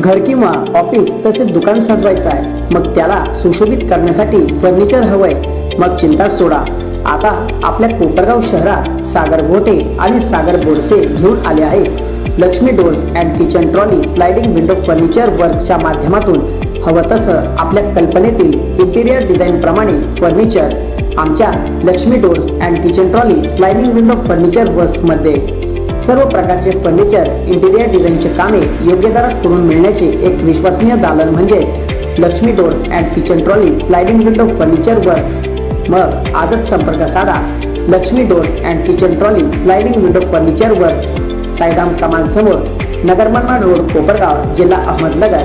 घर किंवा ऑफिस तसेच दुकान सजवायचं आहे. मग त्याला सुशोभित करण्यासाठी फर्निचर हवंय. मग चिंता सोडा. आता आपल्या कोपरगाव शहरात सागर गोटे आणि सागर बोरसे घेऊन आले आहेत. Laxmi doors and kitchen trolley sliding window furniture वर्कच्या माध्यमातून हवं तसं आपल्या कल्पनेतील इंटिरियर डिझाईन प्रमाणे फर्निचर आमच्या Laxmi doors and kitchen trolley sliding window furniture वर्क्समध्ये सर्व प्रकारचे फर्निचर इंटिरियर डिझाईनचे कामे योग्य दरात करून मिळण्याचे एक विश्वसनीय दालन म्हणजेच Laxmi doors and kitchen trolley sliding window furniture works मग आजच संपर्क साधा. Laxmi doors and kitchen trolley sliding window furniture works Sairam कमाल समोर नगर मनमाड रोड कोपरगाव जिल्हा अहमदनगर.